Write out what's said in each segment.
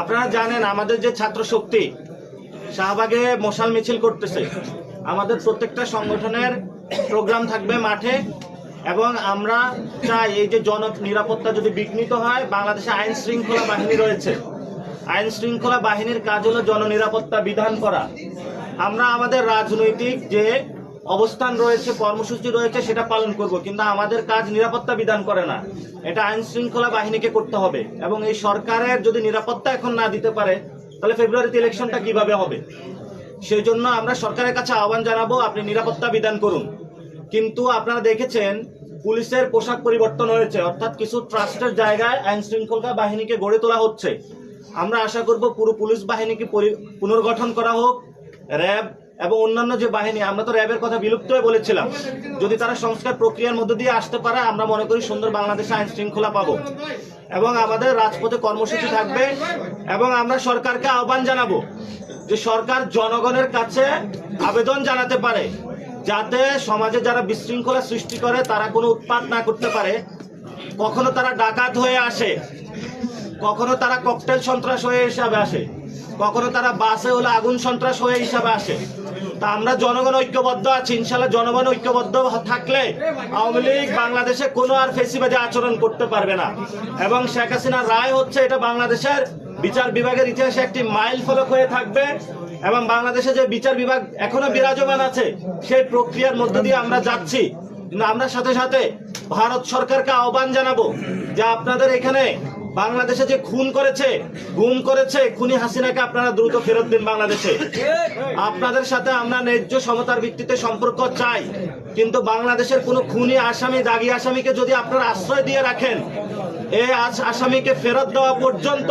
আপনারা জানেন, আমাদের যে ছাত্র শক্তি, শাহবাগে মশাল মিছিল করতেছে। আমাদের প্রত্যেকটা সংগঠনের প্রোগ্রাম থাকবে মাঠে এবং আমরা চাই এই যে জন নিরাপত্তা যদি বিঘ্নিত হয়, বাংলাদেশে আইন শৃঙ্খলা বাহিনী রয়েছে। আইন শৃঙ্খলা বাহিনীর কাজ হলো জননিরাপত্তা বিধান করা। আমরা আমাদের রাজনৈতিক যে অবস্থান রয়েছে, কর্মসূচি রয়েছে, সেটা পালন করব। কিন্তু আমাদের কাজ নিরাপত্তা বিধান করে না। এটা আইন শৃঙ্খলা বাহিনীকে করতে হবে। এবং এই সরকারের যদি নিরাপত্তা এখন না দিতে পারে, তাহলে ফেব্রুয়ারিতে ইলেকশনটা কীভাবে হবে? সেই জন্য আমরা সরকারের কাছে আহ্বান জানাব, আপনি নিরাপত্তা বিধান করুন। কিন্তু আপনারা দেখেছেন, পুলিশের পোশাক পরিবর্তন হয়েছে। অর্থাৎ কিছু ট্রাস্টের জায়গায় আইন শৃঙ্খলা বাহিনীকে গড়ে তোলা হচ্ছে। আমরা আশা করব পুরো পুলিশ বাহিনীকে পুনর্গঠন করা হোক। র্যাব এবং অন্যান্য যে বাহিনী, আমরা তো র্যাবের কথা বিলুপ্ত হয়ে বলেছিলাম। যদি তারা সংস্কার প্রক্রিয়ার মধ্যে দিয়ে আসতে পারে, আমরা মনে করি সুন্দর বাংলাদেশে আইন শৃঙ্খলা পাবো। এবং আমাদের রাজপথে কর্মসূচি থাকবে এবং আমরা সরকারকে আহ্বান জানাব যে সরকার জনগণের কাছে আবেদন জানাতে পারে, যাতে সমাজে যারা বিশৃঙ্খলা সৃষ্টি করে, তারা কোনো উৎপাত না করতে পারে। কখনো তারা ডাকাত হয়ে আসে। কখনো তারা ককটেল সন্ত্রাস হয়ে হিসাবে আসে, কখনো তারা বাসে হলে আগুন সন্ত্রাস হয়ে হিসাবে আসে। তা আমরা জনগণ ঐক্যবদ্ধ আছি ইনশাল্লাহ জনগণ ঐক্যবদ্ধ থাকলে আওয়ামী লীগ বাংলাদেশে কোনো আর ফেসিবাদী আচরণ করতে পারবে না। এবং শেখ হাসিনার রায় হচ্ছে এটা বাংলাদেশের বিচার বিভাগের ইতিহাসে একটি মাইল ফলক হয়ে থাকবে এবং বাংলাদেশে যে বিচার বিভাগ এখনও বিরাজমান আছে, সেই প্রক্রিয়ার মধ্য দিয়ে আমরা যাচ্ছি। কিন্তু আমরা সাথে সাথে ভারত সরকারকে আহ্বান জানাব যে আপনাদের এখানে বাংলাদেশে যে খুন করেছে, গুম করেছে খুনি হাসিনাকে আপনারা দ্রুত ফেরত দিন বাংলাদেশে। আপনাদের সাথে আমরা ন্যায্য সমতার ভিত্তিতে সম্পর্ক চাই, কিন্তু বাংলাদেশের কোনো খুনি আসামি, দাগি আসামিকে যদি আপনারা আশ্রয় দিয়ে রাখেন এই আস- আসামিকে ফেরত দেওয়া পর্যন্ত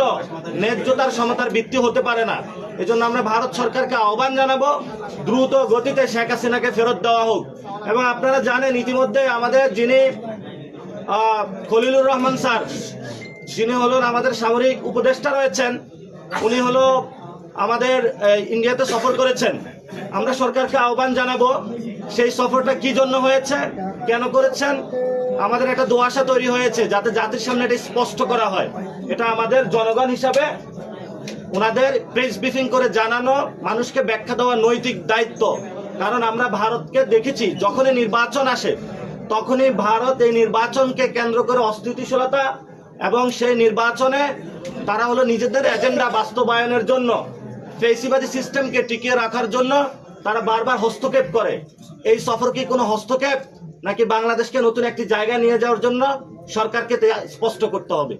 ন্যায্যতার সমতার ভিত্তি হতে পারে না। এজন্য আমরা ভারত সরকারকে আহ্বান জানাব, দ্রুত গতিতে শেখ হাসিনাকে ফেরত দেওয়া হোক। এবং আপনারা জানেন, ইতিমধ্যে আমাদের যিনি খলিলুর রহমান স্যার যিনি হলেন আমাদের সামরিক উপদেষ্টা রয়েছেন, উনি হলো আমাদের ইন্ডিয়াতে সফর করেছেন। আমরা সরকারকে আহ্বান জানাব, সেই সফরটা কি জন্য হয়েছে, কেন করেছেন, আমাদের একটা দোয়াশা তৈরি হয়েছে, যাতে জাতির সামনে এটা স্পষ্ট করা হয়। এটা আমাদের জনগণ হিসাবে ওনাদের প্রেস ব্রিফিং করে জানানো, মানুষকে ব্যাখ্যা দেওয়া নৈতিক দায়িত্ব। কারণ আমরা ভারতকে দেখেছি, যখনই নির্বাচন আসে, তখনই ভারত এই নির্বাচনকে কেন্দ্র করে অস্থিতিশীলতা এবং সেই নির্বাচনে তারা হলো নিজেদের এজেন্ডা বাস্তবায়নের জন্য, ফেসিবাদী সিস্টেমকে টিকিয়ে রাখার জন্য তারা বারবার হস্তক্ষেপ করে। এই সফর কি কোনো হস্তক্ষেপ? নাকি বাংলাদেশকে নতুন একটি জায়গায় নিয়ে যাওয়ার জন্য সরকারকে স্পষ্ট করতে হবে?